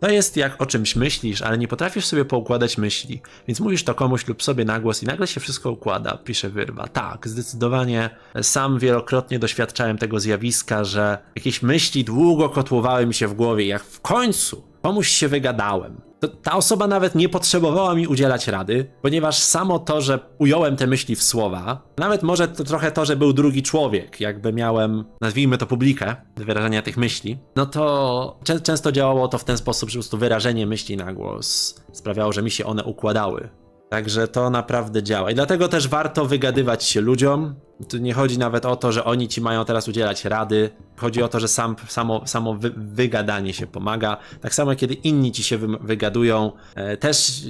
To jest jak o czymś myślisz, ale nie potrafisz sobie poukładać myśli, więc mówisz to komuś lub sobie na głos i nagle się wszystko układa, pisze Wyrwa. Tak, zdecydowanie sam wielokrotnie doświadczałem tego zjawiska, że jakieś myśli długo kotłowały mi się w głowie, jak w końcu komuś się wygadałem. Ta osoba nawet nie potrzebowała mi udzielać rady, ponieważ samo to, że ująłem te myśli w słowa, nawet może to trochę to, że był drugi człowiek, jakby miałem, nazwijmy to publikę, wyrażenia tych myśli, no to czę- często działało to w ten sposób, że po prostu wyrażenie myśli na głos sprawiało, że mi się one układały. Także to naprawdę działa. I dlatego też warto wygadywać się ludziom. Tu nie chodzi nawet o to, że oni ci mają teraz udzielać rady. Chodzi o to, że sam, samo, samo wy, wygadanie się pomaga. Tak samo kiedy inni ci się wy, wygadują, e, też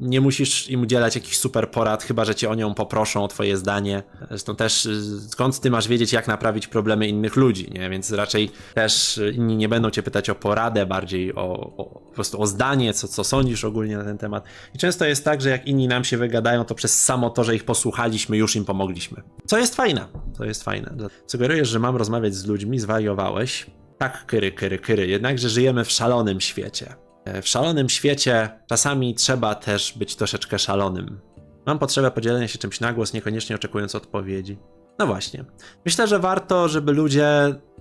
nie musisz im udzielać jakichś super porad, chyba że cię o nią poproszą o twoje zdanie. Zresztą też y, skąd ty masz wiedzieć, jak naprawić problemy innych ludzi, nie? Więc raczej też inni nie będą cię pytać o poradę, bardziej o, o po prostu o zdanie, co, co sądzisz ogólnie na ten temat. I często jest tak, że jak inni nam się wygadają, to przez samo to, że ich posłuchaliśmy, już im pomogliśmy. Co jest fajne. To jest fajne. Sugerujesz, że mam rozmawiać z ludźmi, zwariowałeś. Tak, kyry, kyry, kyry. Jednakże żyjemy w szalonym świecie. E, W szalonym świecie czasami trzeba też być troszeczkę szalonym. Mam potrzebę podzielenia się czymś na głos, niekoniecznie oczekując odpowiedzi. No właśnie. Myślę, że warto, żeby ludzie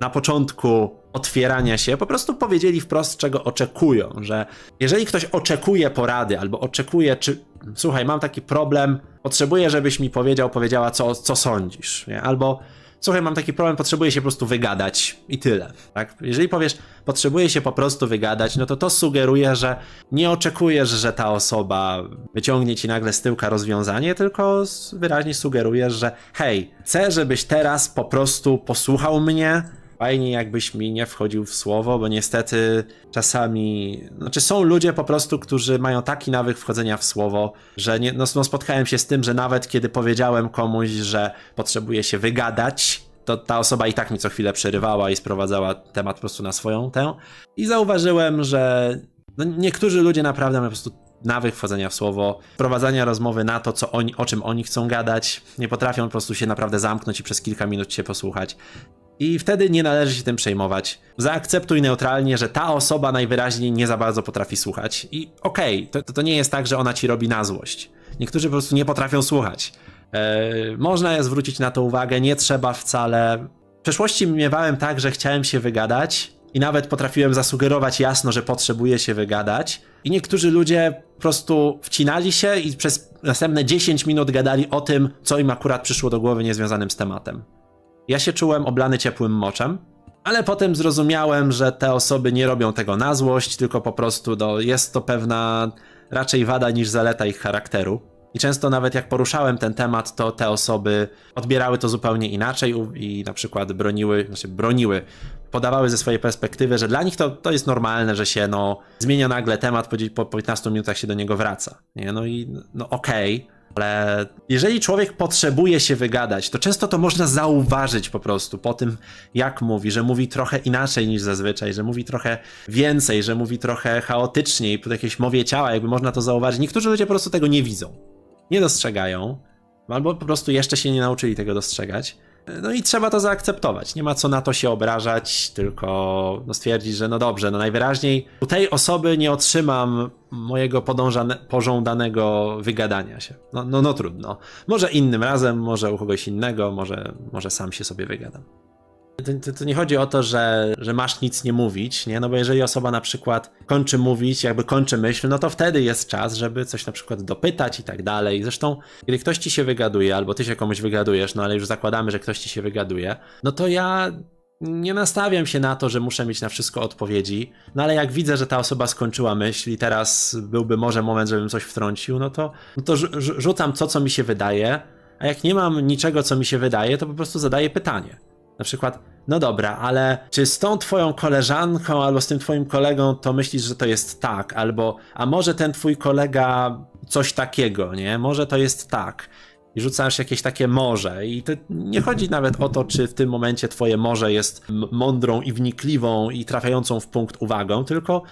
na początku otwierania się po prostu powiedzieli wprost, czego oczekują. Że jeżeli ktoś oczekuje porady albo oczekuje, czy słuchaj, mam taki problem, potrzebuję, żebyś mi powiedział, powiedziała, co, co sądzisz. Nie? Albo słuchaj, mam taki problem, potrzebuję się po prostu wygadać i tyle. Tak? Jeżeli powiesz, potrzebuję się po prostu wygadać, no to to sugeruje, że nie oczekujesz, że ta osoba wyciągnie ci nagle z tyłka rozwiązanie, tylko wyraźnie sugerujesz, że hej, chcę, żebyś teraz po prostu posłuchał mnie. Fajnie, jakbyś mi nie wchodził w słowo, bo niestety czasami. Znaczy, są ludzie po prostu, którzy mają taki nawyk wchodzenia w słowo, że nie, no, no spotkałem się z tym, że nawet kiedy powiedziałem komuś, że potrzebuje się wygadać, to ta osoba i tak mi co chwilę przerywała i sprowadzała temat po prostu na swoją tę. I zauważyłem, że no, niektórzy ludzie naprawdę mają po prostu nawyk wchodzenia w słowo, prowadzenia rozmowy na to, co oni, o czym oni chcą gadać. Nie potrafią po prostu się naprawdę zamknąć i przez kilka minut się posłuchać. I wtedy nie należy się tym przejmować. Zaakceptuj neutralnie, że ta osoba najwyraźniej nie za bardzo potrafi słuchać. I okej, to, to nie jest tak, że ona ci robi na złość. Niektórzy po prostu nie potrafią słuchać. Eee, można zwrócić na to uwagę, nie trzeba wcale. W przeszłości miewałem tak, że chciałem się wygadać i nawet potrafiłem zasugerować jasno, że potrzebuję się wygadać. I niektórzy ludzie po prostu wcinali się i przez następne 10 minut gadali o tym, co im akurat przyszło do głowy niezwiązanym z tematem. Ja się czułem oblany ciepłym moczem, ale potem zrozumiałem, że te osoby nie robią tego na złość, tylko po prostu no, jest to pewna raczej wada niż zaleta ich charakteru. I często nawet jak poruszałem ten temat, to te osoby odbierały to zupełnie inaczej i na przykład broniły, znaczy broniły, podawały ze swojej perspektywy, że dla nich to, to jest normalne, że się no, zmienia nagle temat, po, po 15 minutach się do niego wraca. Nie? No i no okej, ale jeżeli człowiek potrzebuje się wygadać, to często to można zauważyć po prostu po tym, jak mówi, że mówi trochę inaczej niż zazwyczaj, że mówi trochę więcej, że mówi trochę chaotyczniej, po jakiejś mowie ciała, jakby można to zauważyć. Niektórzy ludzie po prostu tego nie widzą, nie dostrzegają, albo po prostu jeszcze się nie nauczyli tego dostrzegać. No i trzeba to zaakceptować. Nie ma co na to się obrażać, tylko no stwierdzić, że no dobrze, no najwyraźniej u tej osoby nie otrzymam mojego pożądanego wygadania się. No, no, no trudno. Może innym razem, może u kogoś innego, może, może sam się sobie wygadam. To, to, to nie chodzi o to, że, że masz nic nie mówić, nie? No bo jeżeli osoba na przykład kończy mówić, jakby kończy myśl, no to wtedy jest czas, żeby coś na przykład dopytać i tak dalej. Zresztą, kiedy ktoś ci się wygaduje, albo ty się komuś wygadujesz, no ale już zakładamy, że ktoś ci się wygaduje, no to ja nie nastawiam się na to, że muszę mieć na wszystko odpowiedzi, no ale jak widzę, że ta osoba skończyła myśl i teraz byłby może moment, żebym coś wtrącił, no to, no to rzu- rzu- rzucam to, co mi się wydaje, a jak nie mam niczego, co mi się wydaje, to po prostu zadaję pytanie. Na przykład, no dobra, ale czy z tą twoją koleżanką albo z tym twoim kolegą to myślisz, że to jest tak? Albo, a może ten twój kolega coś takiego, nie? Może to jest tak. I rzucasz jakieś takie morze. I to nie chodzi nawet o to, czy w tym momencie twoje morze jest mądrą i wnikliwą i trafiającą w punkt uwagą, tylko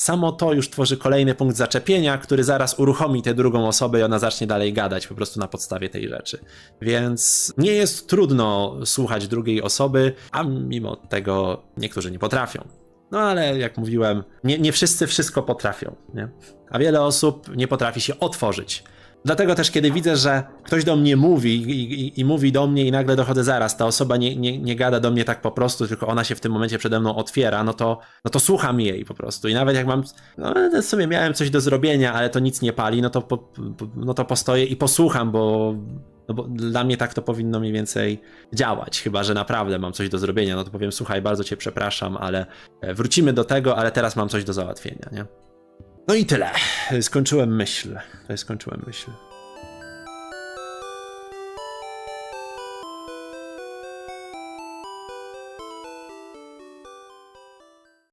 samo to już tworzy kolejny punkt zaczepienia, który zaraz uruchomi tę drugą osobę i ona zacznie dalej gadać po prostu na podstawie tej rzeczy. Więc nie jest trudno słuchać drugiej osoby, a mimo tego niektórzy nie potrafią. No ale jak mówiłem, nie, nie wszyscy wszystko potrafią, nie? A wiele osób nie potrafi się otworzyć. Dlatego też, kiedy widzę, że ktoś do mnie mówi i, i, i mówi do mnie i nagle dochodzę zaraz, ta osoba nie, nie, nie gada do mnie tak po prostu, tylko ona się w tym momencie przede mną otwiera, no to, no to słucham jej po prostu. I nawet jak mam, no w sumie miałem coś do zrobienia, ale to nic nie pali, no to, po, no to postoję i posłucham, bo, no bo dla mnie tak to powinno mniej więcej działać. Chyba, że naprawdę mam coś do zrobienia, no to powiem, słuchaj, bardzo cię przepraszam, ale e, wrócimy do tego, ale teraz mam coś do załatwienia, nie? No i tyle. Skończyłem myśl. Skończyłem myśl.